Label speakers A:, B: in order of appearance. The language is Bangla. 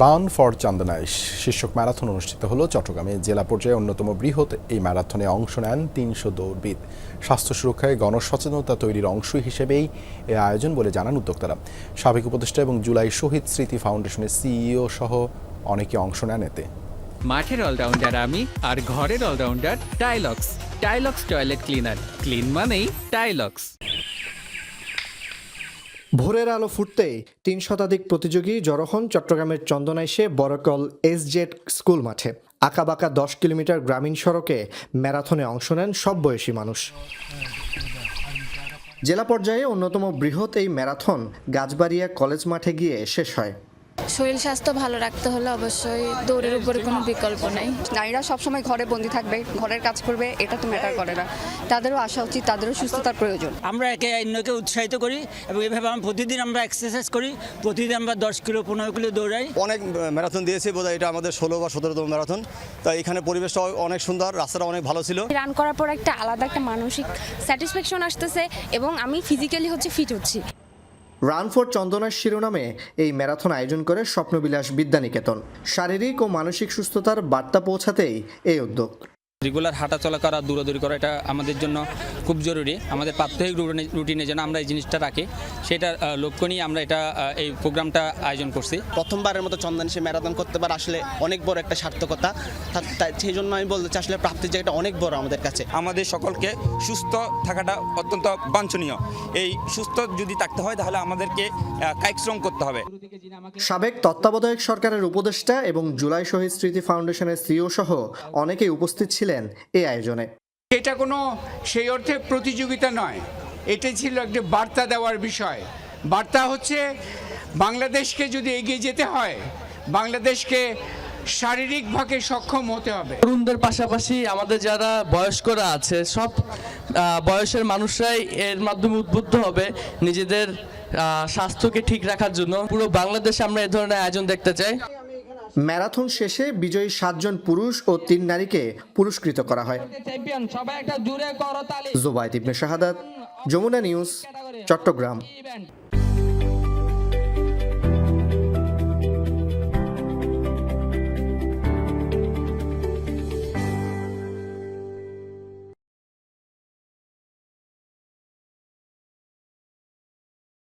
A: রান ফর চান্দনাইশ শীর্ষক ম্যারাথন অনুষ্ঠিত হলো চট্টগ্রামে। জেলা পর্যায়ে অন্যতম বৃহৎ এই ম্যারাথনে অংশ নেন তিনশো দৌড়বিদ। স্বাস্থ্য সুরক্ষায় গণসচেতনতা তৈরির অংশ হিসেবেই এ আয়োজন বলে জানান উদ্যোক্তারা। সাবেক উপদেষ্টা এবং জুলাই শহীদ স্মৃতি ফাউন্ডেশনের সিইও সহ অনেকে অংশ নেন এতে।
B: মাঠের অলরাউন্ডার আমি আর ঘরের all rounder Tylox. Tylox toilet cleaner. Clean মানেই টাইলক্স।
C: ভোরের আলো ফুটতেই তিন শতাধিক প্রতিযোগী জড়ো হন চট্টগ্রামের চন্দনাইশে বড়কল এসজেড স্কুল মাঠে। আঁকাবাঁকা দশ কিলোমিটার গ্রামীণ সড়কে ম্যারাথনে অংশ নেন সব বয়সী মানুষ। জেলা পর্যায়ে অন্যতম বৃহৎ এই ম্যারাথন গাছবাড়িয়া কলেজ মাঠে গিয়ে শেষ হয়।
D: শরীর স্বাস্থ্য ভালো রাখতে হলে অবশ্যই দৌড়ের উপরে কোনো বিকল্প নেই।
E: নারীরা সবসময় ঘরে বন্দি থাকবে ঘরের কাজ করবে এটা তো ম্যাটার করে না। তাদেরও আসা উচিত তাদেরও সুস্থতার প্রয়োজন।
F: আমরা একে অন্যকে উৎসাহিত করি এবং এভাবে আমরা প্রতিদিন আমরা এক্সারসাইজ করি। প্রতিদিন আমরা দশ কিলো পনেরো কিলো দৌড়াই।
G: অনেক ম্যারাথন দিয়েছি বোধহয় এটা আমাদের ষোলো বা সতেরোতম ম্যারাথন তাই এখানে পরিবেশটা অনেক সুন্দর রাস্তাটা অনেক ভালো ছিল।
H: রান করার পর একটা আলাদা একটা মানসিক স্যাটিসফ্যাকশন আসতেছে এবং আমি ফিজিক্যালি হচ্ছে ফিট হচ্ছি।
C: রান ফর চন্দনার শিরোনামে এই ম্যারাথন আয়োজন করে স্বপ্নবিলাস বিদ্যানিকেতন। শারীরিক ও মানসিক সুস্থতার বার্তা পৌঁছাতেই এই উদ্যোগ।
I: রেগুলার হাঁটা চলা করা দৌড়াদৌড়ি করা এটা আমাদের জন্য খুব জরুরি। আমাদের প্রাত্যহিক রুটিনে- রুটিনে যেন আমরা এই জিনিসটা রাখি সেটা লক্ষ্য নিয়ে আমরা এটা এই প্রোগ্রামটা আয়োজন করছি।
J: প্রথমবারের মতো চন্দন সে ম্যারাথন করতে পারে আসলে অনেক বড় একটা সার্থকতা। তাই সেই জন্য আমি বলতে চাই আসলে প্রাপ্তির জায়গাটা অনেক বড় আমাদের কাছে।
K: আমাদের সকলকে সুস্থ থাকাটা অত্যন্ত বাঞ্ছনীয়। এই সুস্থ যদি থাকতে হয় তাহলে আমাদেরকে কায়িক শ্রম করতে হবে।
C: সাবেক তত্ত্বাবধায়ক সরকারের উপদেষ্টা এবং জুলাই শহীদ স্মৃতি ফাউন্ডেশনের সিও সহ অনেকেই উপস্থিত ছিলেন। এই আয়োজনে।
L: এটা কোনো সেই অর্থে প্রতিযোগিতা নয়। এটা ছিল একটা বার্তা দেওয়ার বিষয়। বার্তা হচ্ছে বাংলাদেশকে যদি এগিয়ে যেতে হয় বাংলাদেশকে শারীরিকভাবে সক্ষম হতে হবে।
M: তরুণদের পাশাপাশি আমাদের যারা বয়স্করা আছে সব আহ, বয়সের মানুষরাই এর মাধ্যমে উদ্বুদ্ধ হবে নিজেদের আহ, স্বাস্থ্যকে ঠিক রাখার জন্য। পুরো বাংলাদেশে আমরা এ ধরনের আয়োজন দেখতে চাই।
C: ম্যারাথন শেষে বিজয়ী সাতজন পুরুষ ও তিন নারীকে পুরস্কৃত করা হয়। জুবাই ইবনে শাহাদাত যমুনা নিউজ চট্টগ্রাম।